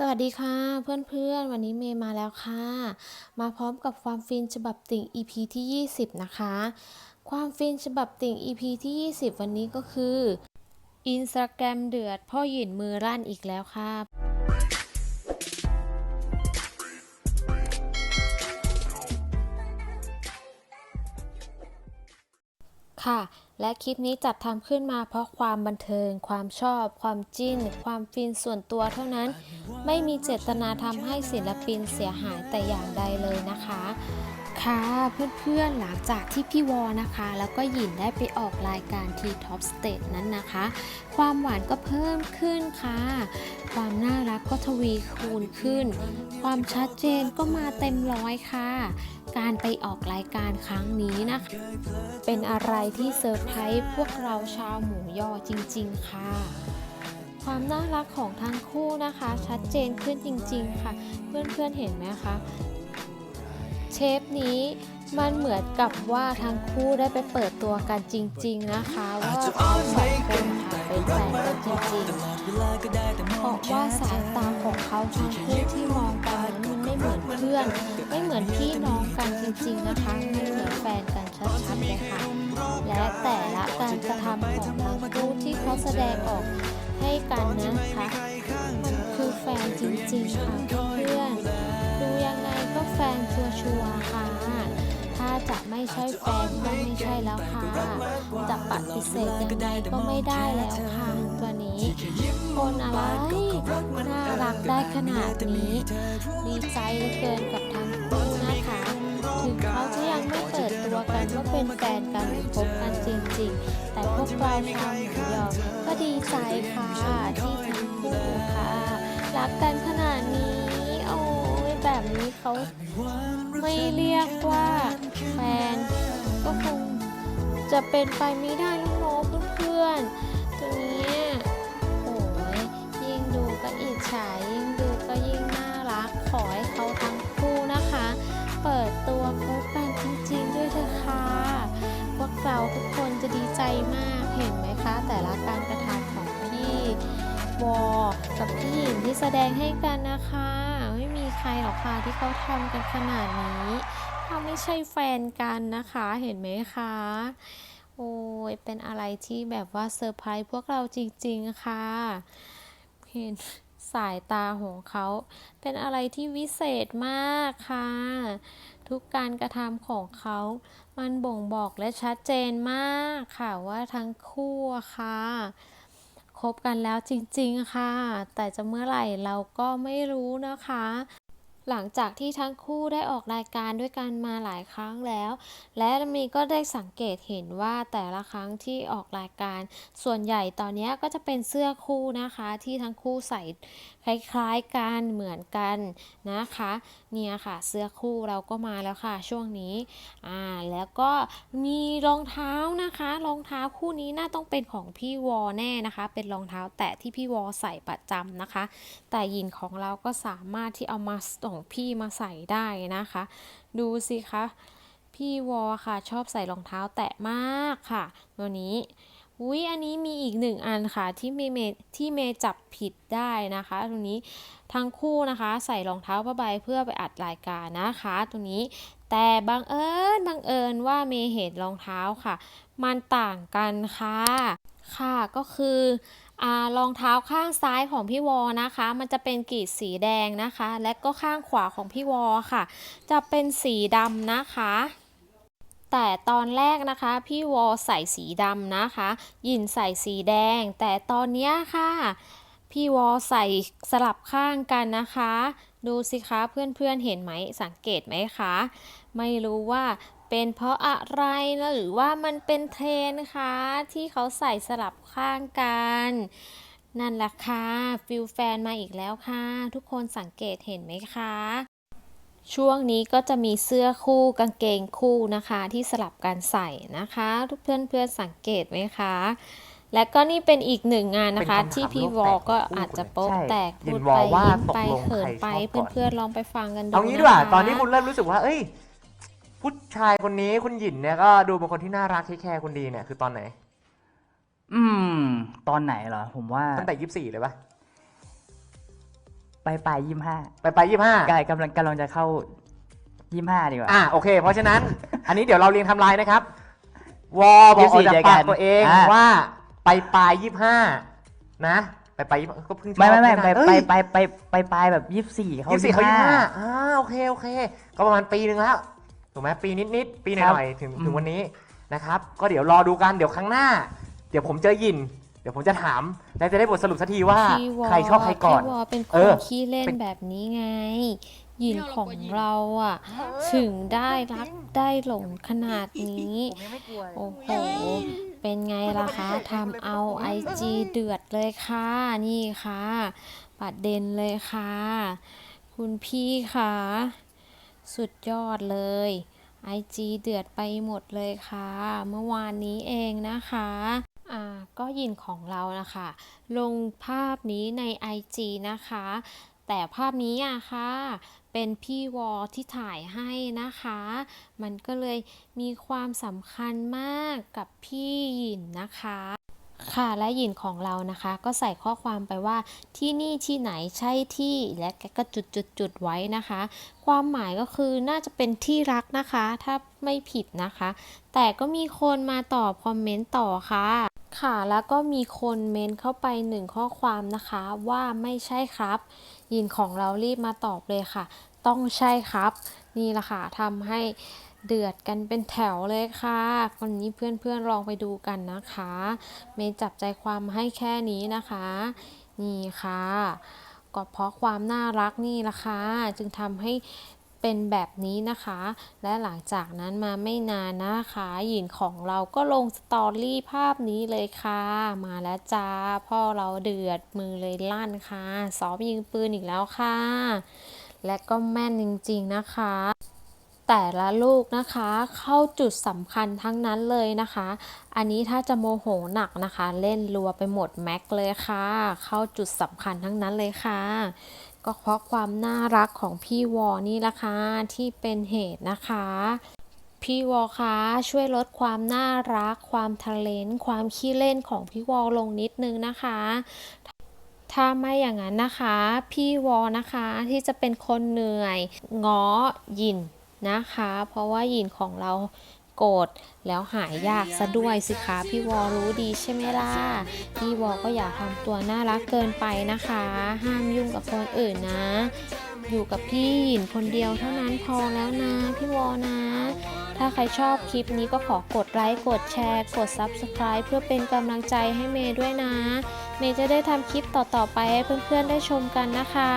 สวัสดีค่ะเพื่อนๆ วันนี้เมย์มาแล้วค่ะ มาพร้อมกับความฟินฉบับติ่ง EP ที่ 20 นะคะ ความฟินฉบับติ่ง EP ที่ 20 วันนี้ก็คืออินสตาแกรมเดือดพ่อหยินมือลั่นอีกแล้วค่ะค่ะ และคลิปนี้จัดทำขึ้นมาเพราะความบันเทิง ความชอบ ความจิ้น ความฟินส่วนตัวเท่านั้น ไม่มีเจตนาทำให้ศิลปินเสียหายแต่อย่างใดเลยนะคะ ค่ะเพื่อนๆหลังจากที่พี่วอนะคะ แล้วก็หยินได้ไปออกรายการทีท็อปสเต e นั้นนะคะ ความหวานก็เพิ่มขึ้นค่ะ ความน่ารักก็ทวีคูณขึ้น ความชัดเจนก็มาเต็มร้อยค่ะ การไปออกรายการครั้งนี้นะคะ เป็นอะไรที่เซอร์ไพรส์พวกเราชาวหมูยอจริง ๆ ค่ะ ความน่ารักของทั้งคู่นะคะ ชัดเจนขึ้นจริง ๆ ค่ะ เพื่อนๆเห็นไหมคะเชฟนี้มันเหมือนกับว่าทั้งคู่ได้ไปเปิดตัวกันจริง ๆ นะคะ ว่าสองคนค่ะเป็นแฟนกันจริงๆเพราะว่าสายตาของเขาทั้งคู่ที่มองกันนั้น เพื่อน ไม่เหมือนพี่น้องกันจริงๆนะคะมันเหมือนแฟนกันชัดๆเลยค่ะ และแต่ละการกระทำของทั้งคู่ที่เขาแสดงออกให้กันนะคะ มันคือแฟนจริงๆค่ะ ใช่แฟนก็ไม่ใช่แล้วค่ะ จะปฏิเสธยังไงก็ไม่ได้แล้วค่ะ ตัวนี้คนอะไรน่ารักได้ขนาดนี้ดีใจเหลือเกินกับทั้งคู่นะคะ ถึงเขาจะยังไม่เปิดตัวกันว่าเป็นแฟนกันหรือคบกันจริง ๆ แต่พวกเราชาวหมูยอก็ดีใจค่ะที่ทั้งคู่ค่ะ รักกันขนาดนี้ โอ้ยแบบนี้เขาไม่เรียกว่า แฟน ก็คงจะเป็นไปไม่ได้แล้วเน้องเพื่อนๆตรงนี้โอ้ยยิ่งดูก็อิจฉายิ่งดูก็ยิ่งน่ารักขอให้เขาทั้งคู่นะคะ เปิดตัวคบกันจริงๆด้วยเถอะค่ะพวกเราทุกคนจะดีใจมากเห็นไหมคะ แต่ละการกระทำของพี่วอกับพี่หญิงที่แสดงให้กันนะคะ ไม่มีใครหรอกค่ะที่เขาทำกันขนาดนี้ ถ้าไม่ใช่แฟนกันนะคะ เห็นไหมคะ โอ้ย เป็นอะไรที่แบบว่าเซอร์ไพรส์พวกเราจริง ๆ ค่ะ เห็นสายตาของเขาเป็นอะไรที่วิเศษมากค่ะ ทุกการกระทำของเขา มันบ่งบอกและชัดเจนมากค่ะว่าทั้งคู่ค่ะคบกันแล้วจริงๆค่ะ แต่จะเมื่อไหร่เราก็ไม่รู้นะคะ หลังจากที่ทั้งคู่ได้ออกรายการด้วยกันมาหลายครั้งแล้ว และมีก็ได้สังเกตเห็นว่าแต่ละครั้งที่ออกรายการ ส่วนใหญ่ตอนนี้ก็จะเป็นเสื้อคู่นะคะที่ทั้งคู่ใส่ คล้ายๆกันเหมือนกันนะคะ เนี่ยค่ะเสื้อคู่เราก็มาแล้วค่ะช่วงนี้อ่าแล้วก็มีรองเท้านะคะรองเท้าคู่นี้น่าต้องเป็นของพี่วอแน่นะคะ เป็นรองเท้าแตะที่พี่วอใส่ประจำนะคะ แต่ยินของเราก็สามารถที่เอามาส่งพี่มาใส่ได้นะคะ ดูสิคะพี่วอค่ะชอบใส่รองเท้าแตะมากค่ะ ตัวนี้ อุ้ยอันนี้มีอีกหนึ่งอันค่ะที่เมย์ที่เมย์จับผิดได้นะคะ ตรงนี้ทั้งคู่นะคะใส่รองเท้าผ้าใบเพื่อไปอัดรายการนะคะ ตรงนี้แต่บังเอิญบังเอิญว่าเมย์เห็นรองเท้าค่ะ มันต่างกันค่ะค่ะก็คืออรองเท้าข้างซ้ายของพี่วอนะคะ มันจะเป็นกรีดสีแดงนะคะ และก็ข้างขวาของพี่วอค่ะ จะเป็นสีดำนะคะ แต่ตอนแรกนะคะ พี่วอใส่สีดำนะคะ ยินใส่สีแดง แต่ตอนนี้ค่ะ พี่วอใส่สลับข้างกันนะคะ ดูสิคะเพื่อนๆเห็นไหมสังเกตไหมคะ ไม่รู้ว่าเป็นเพราะอะไรนะหรือว่ามันเป็นเทรนคะที่เขาใส่สลับข้างกัน นั่นแหละค่ะฟิลแฟนมาอีกแล้วค่ะ ทุกคนสังเกตเห็นไหมคะ ช่วงนี้ก็จะมีเสื้อคู่กางเกงคู่นะคะ ที่สลับกันใส่นะคะ ทุกเพื่อนเพื่อนๆสังเกตไหมคะ และก็นี่เป็นอีกหนึ่งงานนะคะเป็นคำถามที่พี่โลวกอแตกก็ของคู่อาจจะเลยโป๊ะใช่แตกยิพูนดวอไปว่ายิ้มไปตกลงเขินใครไปชอบก่อนเพื่อนๆลองไปฟังกันดูเอางี้ดีกว่านะคะตอนนี้คุณเริ่มรู้สึกว่า เอ้ยผู้ชายคนนี้คุณหยินเนี่ยก็ดูเป็นคนที่น่ารักที่แคร์คุณดีเนี่ยคือตอนไหน อืม ตอนไหนเหรอ ผมว่าตั้งแต่ยี่สิบสี่เลยปะ ไปไปปลายยี่ห้าไปไปยี่ห้ากายกำลังกำลังจะเข้ายี่ห้าดีกว่า อะโอเค เพราะฉะนั้น อันนี้เดี๋ยวเราเรียงไทำลายนะครับ วอบอกออกจาก24เจอกัปากนตัวเองอะว่าไปปลายยี่ห้านะ ไปไป25ก็เพิ่งชอบไม่ไม่ไม่ไปนานไปเอ้ยไปไปไปปลายแบบยี่สี่เขายี่สิบสี่เขายี่25ห้าอ่าโอเคโอเค ก็ประมาณปีหนึ่งแล้วถูกไหมปีนิดนิดๆปีหครับน่อยๆถึงอืม ถึงวันนี้นะครับ ก็เดี๋ยวรอดูกันเดี๋ยวครั้งหน้า เดี๋ยวผมเจอยินเดี๋ยวผมจะถามและจะได้บทสรุปสักทีว่าพี่วอใครชอบใครก่อน พี่วอเป็นคเอนอขี้เล่นเป็น แบบนี้ไงหยินของเราอะ ถึงได้รักได้หลงขนาดนี้ ผมยังไม่กลัวเลย โอ้โห เป็นไงล่ะคะทำเอาไอจีเดือดเลยค่ะ นี่ค่ะประเด็นเลยค่ะ คุณพี่ค่ะ สุดยอดเลยไอจีเดือดไปหมดเลยค่ะ เมื่อวานนี้เองนะคะอ่า ก็ยินของเรานะคะ ลงภาพนี้ใน IG นะคะ แต่ภาพนี้อะค่ะ เป็นพี่วอที่ถ่ายให้นะคะ มันก็เลยมีความสำคัญมากกับพี่ยินนะคะค่ะและยินของเรานะคะ ก็ใส่ข้อความไปว่าที่นี่ที่ไหนใช่ที่และแกก็จุดจุดจุดๆๆไว้นะคะ ความหมายก็คือน่าจะเป็นที่รักนะคะ ถ้าไม่ผิดนะคะ แต่ก็มีคนมาตอบคอมเมนต์ต่อค่ะ ค่ะ แล้วก็มีคนเมนเข้าไปหนึ่งข้อความนะคะว่าไม่ใช่ครับ ยินของเรารีบมาตอบเลยค่ะ ต้องใช่ครับ นี่แหละค่ะทำให้เดือดกันเป็นแถวเลยค่ะวันนี้เพื่อนๆลองไปดูกันนะคะ เมย์จับใจความให้แค่นี้นะคะ นี่ค่ะก็เพราะความน่ารักนี่ละค่ะจึงทำให้ เป็นแบบนี้นะคะ และหลังจากนั้นมาไม่นานนะคะหยินของเราก็ลงสตอรี่ภาพนี้เลยค่ะ มาแล้วจ้าพ่อเราเดือดมือเลยลั่นค่ะซ้อมยิงปืนอีกแล้วค่ะ และก็แม่นจริงๆนะคะแต่ละลูกนะคะเข้าจุดสำคัญทั้งนั้นเลยนะคะ อันนี้ถ้าจะโมโหหนักนะคะ เล่นรัวไปหมดแม็กเลยค่ะ เข้าจุดสำคัญทั้งนั้นเลยค่ะ ก็เพราะความน่ารักของพี่วอนี่ละค่ะที่เป็นเหตุนะคะ พี่วอคะช่วยลดความน่ารัก ความทะเลนความขี้เล่นของพี่วอลงนิดนึงนะคะถ้าไม่อย่างนั้นนะคะ พี่วอนะคะที่จะเป็นคนเหนื่อยง้อหยินนะคะ เพราะว่าหยินของเรา โกรธแล้วหายยากซะด้วยสิคะพี่วอรู้ดีใช่ไหมล่ะพี่วอก็อย่าทำตัวน่ารักเกินไปนะคะ ห้ามยุ่งกับคนอื่นนะ อยู่กับพี่หยินคนเดียวเท่านั้นพอแล้วนะ พี่วอนะ ถ้าใครชอบคลิปนี้ก็ขอกดไลค์กดแชร์ กด Subscribe เพื่อเป็นกำลังใจให้เมย์ด้วยนะ เมย์จะได้ทำคลิปต่อๆไปให้เพื่อนๆได้ชมกันนะคะ